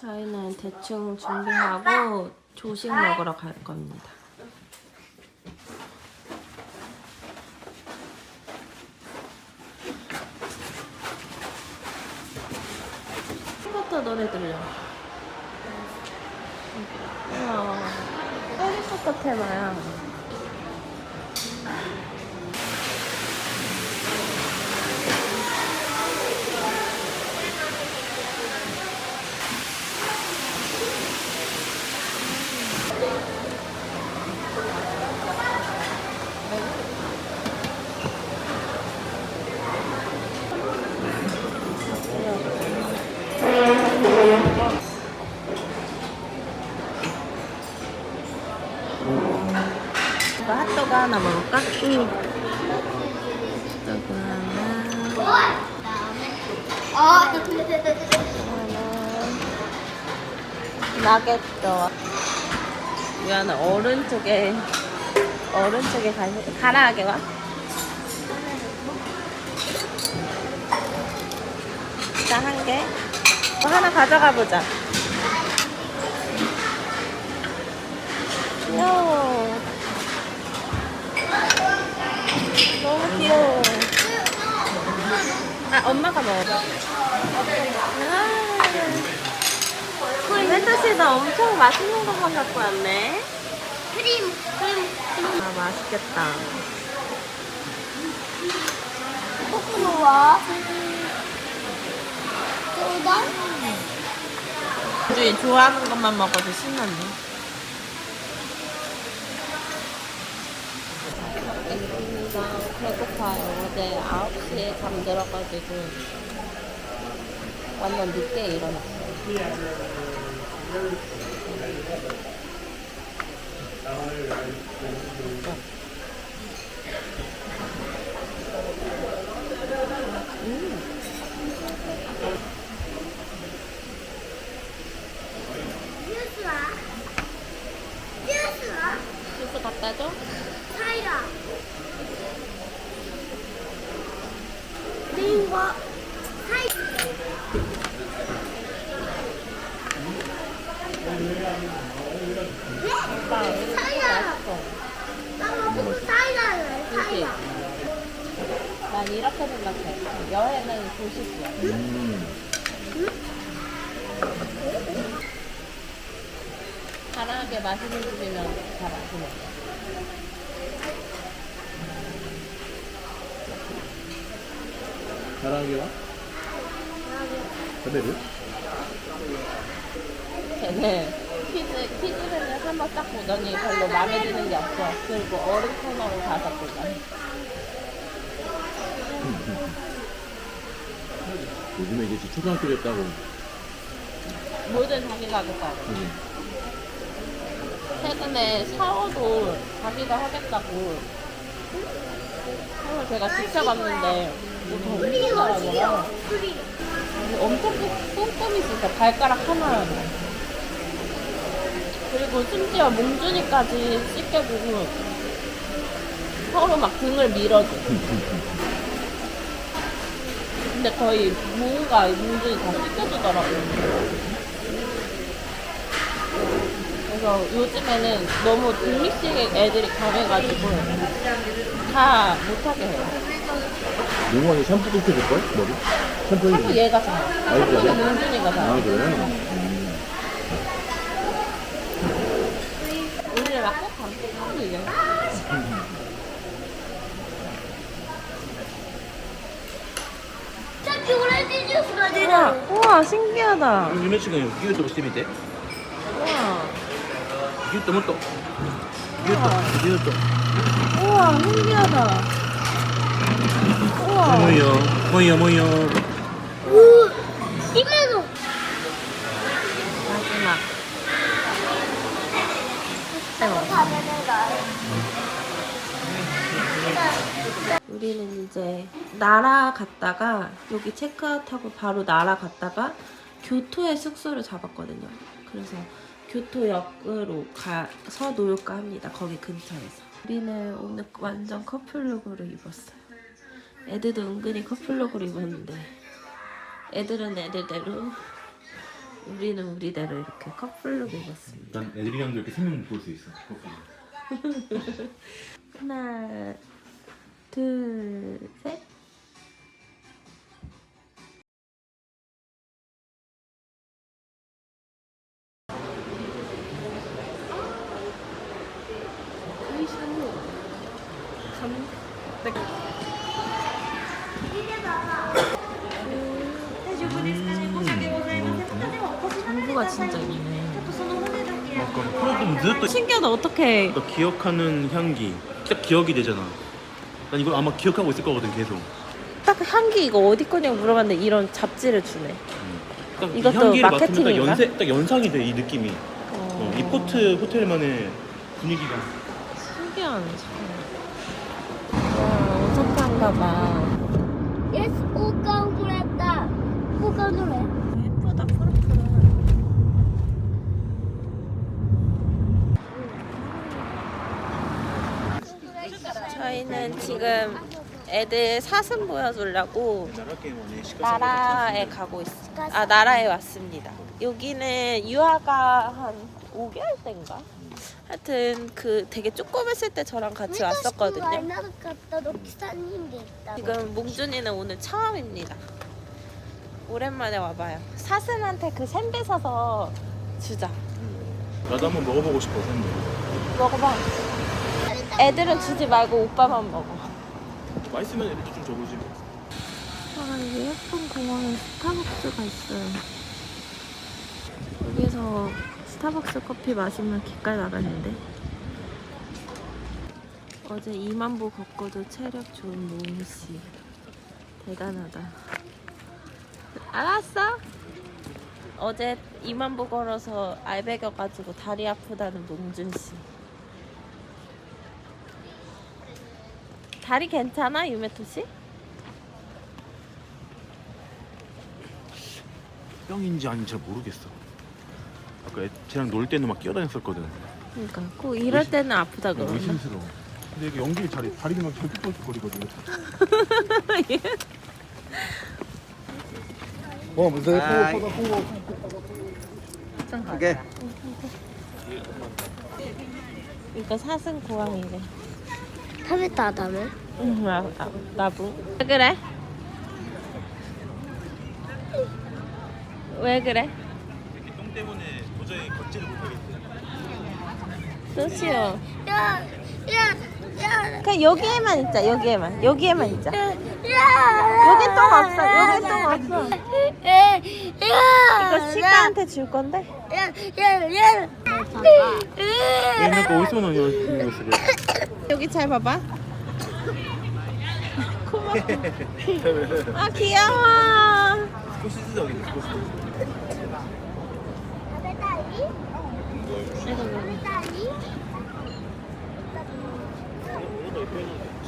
저희는 대충 준비하고 조식 먹으러 갈 겁니다. 해리포터 노래 들려. 우 와, 해리포터 테마야. 나겠죠. 미안해, 오른쪽에, 오른쪽에 가, 가라 하게 와. 자, 한 개. 뭐 하나 가져가 보자. 귀여워. 너무 귀여워. 아, 엄마가 먹어. 아. 멘토씨도 엄청 맛있는 것만 갖고 왔네. 크림, 크림, 크림. 아, 맛있겠다. 코코넛. 소다? 주인 좋아하는 것만 먹어도 신났네. 배고파요. 어제 9시에 잠들어가지고 완전 늦게 일어났어요. 뉴스와. 뉴스와. 주스 갖다 줘? 사이다. 그리고 사이. 오빠, 이거 사이다. 맛있어. 나보고 사이다를 그치? 사이다. 난 이렇게 생각해. 여행은 조식이야. 다양하게 맛있는 집이면 다 맛있는 사랑하게 와? 그대로? 걔는 키즈, 키즈를 한번 딱 보더니 별로 마음에 드는 게 없어. 그리고 어른 코너로 가서 보자. 요즘에 이제 초등학교 됐다고. 뭐든 자기가 하겠다고. 응. 최근에 샤워도 자기가 하겠다고. 샤워 제가 직접 왔는데 더 엄청 잘하더라. 엄청 꼼꼼히 진짜 발가락 하나. 그리고 심지어 몽준이까지 씻겨주고 서로 막 등을 밀어줘. 근데 거의 뭔가 몽준이 다 씻겨주더라고요. 그래서 요즘에는 너무 등립식 애들이 강해가지고 다 못하게 해요. 용원이 샴푸 좀 해줄걸? 머리? 샴푸 샴푸 해줄 얘가 잘. 아, 그래? 샴푸는 몽준이가 잘. 아, 그래? 음. 오늘 막꼭 이제. 자, 오렌지 주스가 우와, 되나? 우와 신기하다. 夢しがギュッとしてみて。 우와, ギュッともっと。ギュッと、ギュッと。 우와 신기하다. 우와. もういいよ。もういいよ、もういいよ。 우, 이메노. 마지막. 해먹어. 우리는 이제 날아갔다가 여기 체크아웃하고 바로 날아갔다가 교토에 숙소를 잡았거든요. 그래서 교토역으로 가서 놀까 합니다. 거기 근처에서. 우리는 오늘 완전 커플룩으로 입었어요. 애들도 은근히 커플룩으로 입었는데 애들은 애들대로 우리는 우리대로 이렇게 커플룩 입었습니다. 난 애들이랑도 이렇게 세명 볼수 있어. 하나, 둘, 셋. 진짜 있네. 그럼 늦었다. 신기하다, 어떡해. 너 기억하는 향기. 딱 기억이 되잖아. 난 이걸 아마 기억하고 있을 거거든 계속. 딱 향기 이거 어디 거냐고 물어봤는데 이런 잡지를 주네. 딱 이것도 이 향기를 맡으면 딱 마케팅인가? 연세, 딱 연상이 돼 이 느낌이. 어, 어, 이 포트 호텔만의 분위기가. 신기하네, 참. 와, 오사카인가 봐. 예스 오카운 그랬다. 오카운 노래. 예쁘다, 푸르푸르. 저는 지금 애들 사슴 보여주려고 나라에 가고 있어. 아 나라에 왔습니다. 여기는 유아가 한 5개월 때인가? 하여튼 그 되게 조그맸을 때 저랑 같이 왔었거든요. 지금 몽준이는 오늘 처음입니다. 오랜만에 와봐요. 사슴한테 그 샌베 사서 주자. 나도 한번 먹어보고 싶어 샌드. 먹어봐. 애들은 주지 말고 오빠만 먹어. 맛있으면 애들도 좀 줘보지. 아, 이 예쁜 공원에 스타벅스가 있어요. 여기서 스타벅스 커피 마시면 기깔 나갔는데. 어제 2만 보 걷고도 체력 좋은 노은 씨. 대단하다. 알았어. 어제 2만 보 걸어서 알배겨가지고 다리 아프다는 몽준 씨. 다리 괜찮아, 유메토 씨? 병인지 아닌지 잘 모르겠어. 아까 애, 쟤랑 놀 때는 막 끼어다녔었거든. 그러니까 꼭 이럴 때는 아프다 그러나. 의심스러워. 근데 이게 연기 자리 다리가 막 저기 뻘쭉거리거든. 어, 무슨 포 포 오케이. 이거 사슴 고양이래. 食べたダメ？ 응, 아, 아, 나부. 왜 그래? 왜 그래? 똥 때문에 도저히 걷지를 못하겠어. 소시오. 야, 야, 야, 그냥 여기에만 있자. 여기에만. 여기에만 있자. 야. 여기 똥 없어. 여기 똥 없어. 야, 이거 시가한테 줄 건데? 야. 얘는 또 어디서 나온 쓰게? 여기 잘 봐봐. 고마워. 아 귀여워. 스코시즈 저기네 스코시즈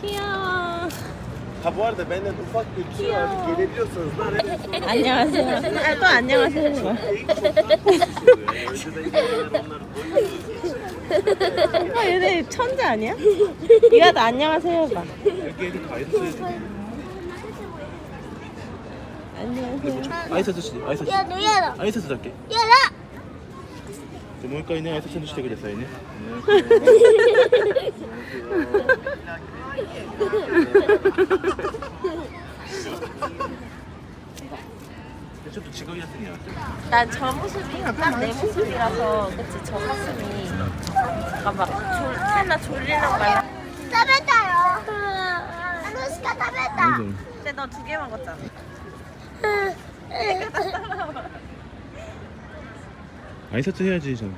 귀여워. Ha bu arada benden ufak bir tüyo Ya. abi gelebiliyorsanız da ne 안녕하세요. 아, 또 안녕하세요. Önceden gidenler onlar doyuyordu. 아 얘네 천재 아니야? 이가도 안녕하세요 봐. 안녕하세요. 아이스 해주시 아이스 해주시. 얘도 얘도 아이스 해주실게. 얘도 저 모니까이네? 아이스 해주시게 됐어요. と違うやつになってる。 난 저 모습이 딱 내 모습이라서 그치 저 사슴이 약간 막 졸, 하나 졸리는 말라 食べたよ。あのしか食べた。 근데 너 두 개 먹었잖아 아이사츠 해야지 좀.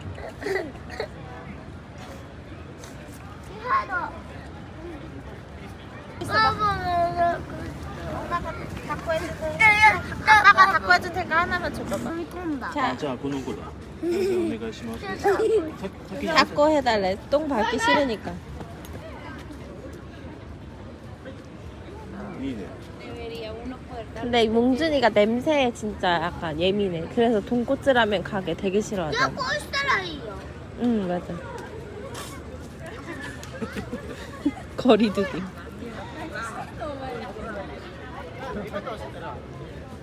ハード。あ、 갖고 해줄 아빠가 갖고 해줄 테니까 하나만 줘봐봐 飲み込んだ。 자 じゃあこの子だ。お願いします。さ先に 갖고 해달래 똥 밟기 싫으니까 いいね。 근데 몽준이가 냄새에 진짜 약간 예민해 그래서 돈코츠 라면 가게 되게 いや、 싫어하잖아 こうしたらいいよ。 응 맞아 거리두기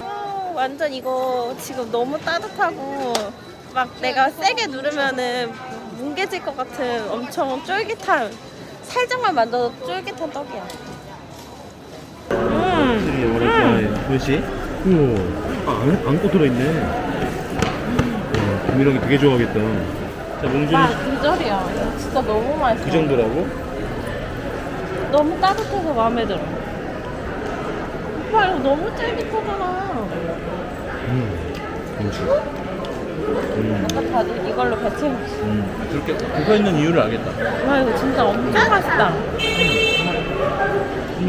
어, 완전 이거 지금 너무 따뜻하고 막 내가 세게 누르면은 뭉개질 것 같은 엄청 쫄깃한 살짝만 만져도 쫄깃한 떡이야. 음, 되게 오래 좋아해. 몇시? 우와. 아, 안, 안고 들어있네. 와, 구미랑이 되게 좋아하겠다. 자, 몽준이 나 기절이야. 이거 진짜 너무 맛있어. 그 정도라고? 너무 따뜻해서 마음에 들어. 오빠 이거 너무 쫄깃하잖아. 음. 몽준. 음. 아까 다들 이걸로 배채웠어. 음. 그렇게 붙어 있는 이유를 알겠다. 와 이거 진짜 엄청 맛있다.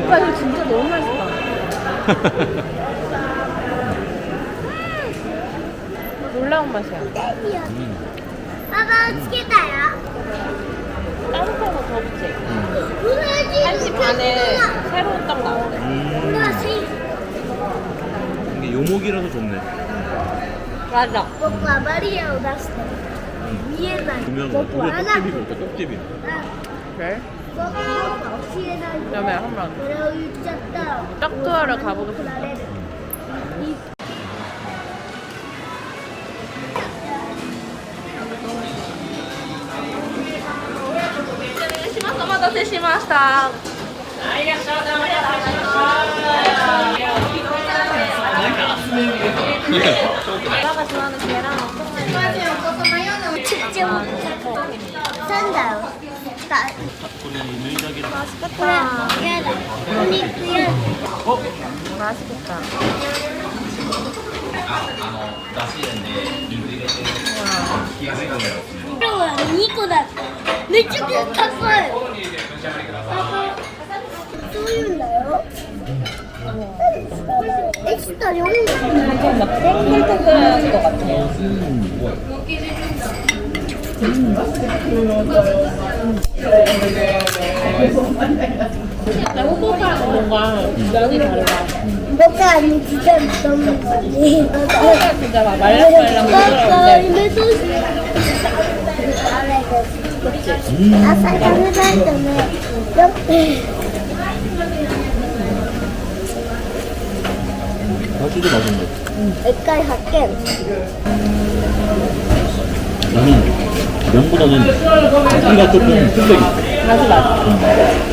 오빠 이거 진짜 너무 맛있다. 놀라운 맛이야. パパつけたよ。 따 다른 색으로 더 붙여. 한시 반에 새로운 떡 나오네. 음. 이게 요목이라서 좋네. 맞아. Pouco amarelo das minas. 떡집이 뭘까? 떡집이. 그래? Pouco alcina. 그다음에 한번. 떡 투어를 가보겠습니다. しました。いらっしゃいませ。めっちゃかっこい。 맛있다 여기 좀막 탱글탱글할 것 같아요. 약간 호박하고 뭔가 면이 다르다. 뭐가 아니 진짜 너무 많이 호박 진짜 막 말랑말랑 부드러운데 이거 소스 아삭아삭하잖아 이렇게 치즈 맛있네. 여기까지 나는 면보다는 고기가 조금 특색이 있어. 맛이 맛.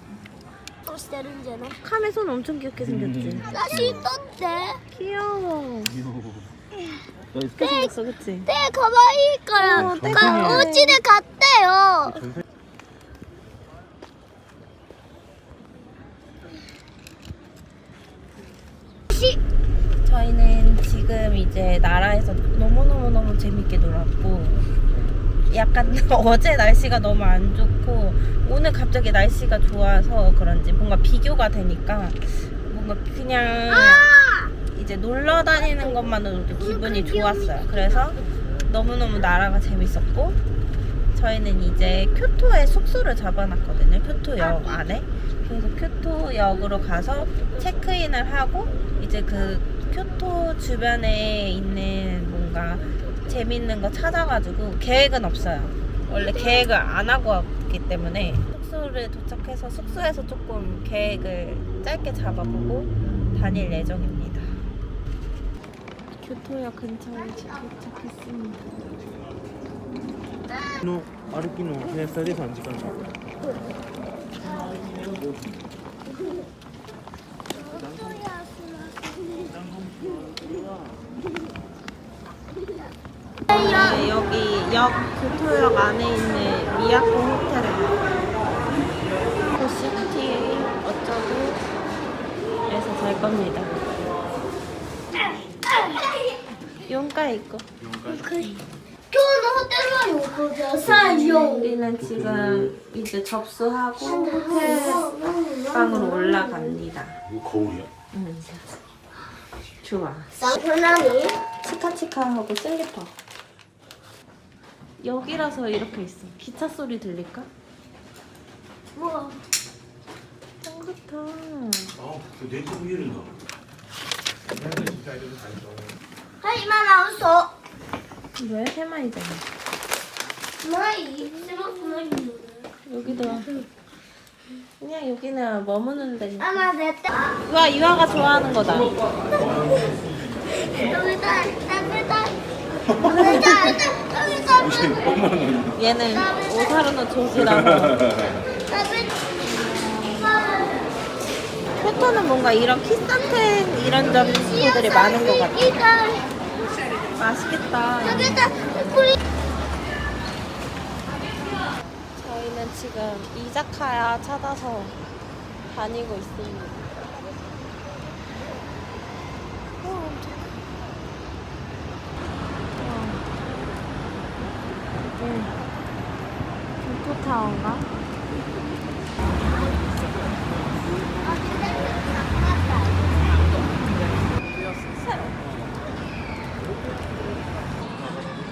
기다린잖아. 카메 손 엄청 귀엽게 생겼지? 나 싫던데. 귀여워. 예쁘게 생겼어, 그치? 네, 가만히 있거라. 오지네 갔대요. 저희는 지금 이제 나라에서 너무너무너무 재밌게 놀았고 약간 어제 날씨가 너무 안 좋고 오늘 갑자기 날씨가 좋아서 그런지 뭔가 비교가 되니까 뭔가 그냥 이제 놀러 다니는 것만으로도 기분이 좋았어요. 그래서 너무너무 나라가 재밌었고 저희는 이제 교토에 숙소를 잡아놨거든요. 교토역 안에. 그래서 교토역으로 가서 체크인을 하고 이제 그 교토 주변에 있는 뭔가 재밌는 거 찾아가지고 계획은 없어요. 원래 계획을 안 하고 왔기 때문에 숙소를 도착해서 숙소에서 조금 계획을 짧게 잡아보고 다닐 예정입니다. 교토역 근처에 도착했습니다. の歩きの速さで3時間か 네, 여기 역 교토역 안에 있는 미야코 호텔에 그 호시티 어쩌고에서 잘 겁니다. 용가 있고. 우리는 지금 이제 접수하고 호텔 방으로 올라갑니다. 이거 거울이야? 응. 좋아. 쌍편하니 치카치카하고 슬리퍼. 여기라서 이렇게 있어. 기차 소리 들릴까? 우와. 짱 좋다. 아, 내거 위에는 나. 하지만 나 웃어. 왜 세마이잖아. 나 이만큼만 여기도. 그냥 여기는 머무는 데. 아마 내 때. 우와, 유아가 좋아하는 거다. 여기다, 여기다, 여기다. 음. 얘는 오사르노 조지라고. 포토는 뭔가 이런 키스탄텐 이런 점들이 많은 것 같아. 맛있겠다. 저희는 지금 이자카야 찾아서 다니고 있습니다. 교토타워인가?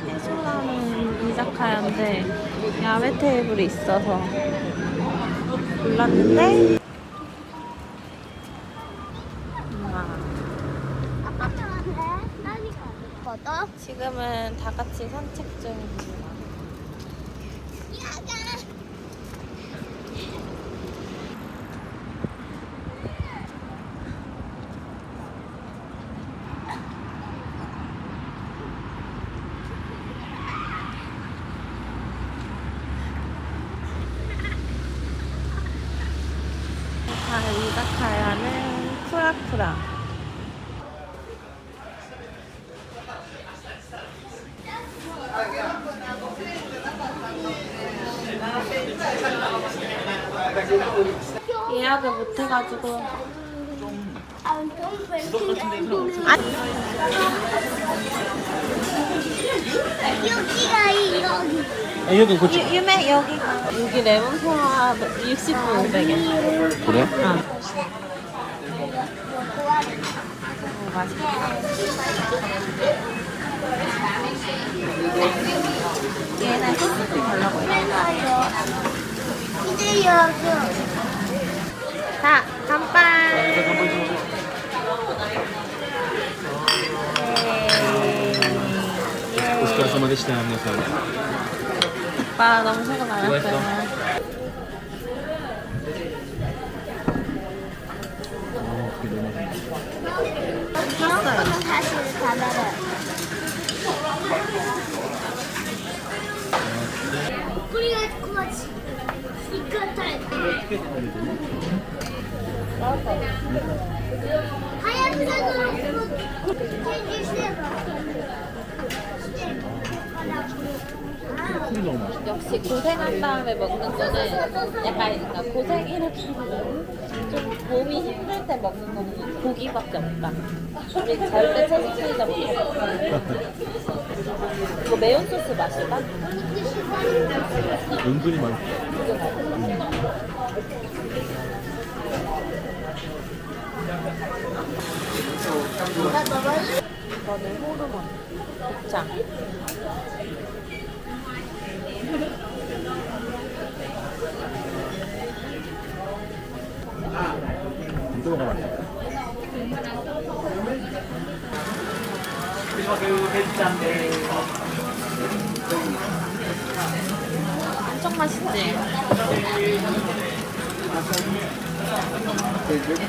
해솔라는 이자카야인데 야외 테이블이 있어서 골랐는데 여기가 이 여기 아 여기 그치 유, 유메 여기 여기 레몬 포화 60분 500엔 그래? 어. 얘는 소스 좀 해. 이제 여기 자, 간발. 예. お疲れ様でした皆さん 오빠 너무 수고 많았어요. 아 그게 너무 맛있네 샀어요. 다시 가면은 우리가 고마지 이거 달 하얀색으로 체 너무 맛있어 역시 고생한 다음에 먹는 거는 약간 그러니까 고생 이렇게 좀 몸이 힘들 때 먹는 거는 고기밖에 없다. 우리 절대 채식주의자. 이거 매운 소스 맛있다? 은근히 맛있어 맛있다. 이거는 호르몬 복장 안쪽 맛있지? 마마 안녕.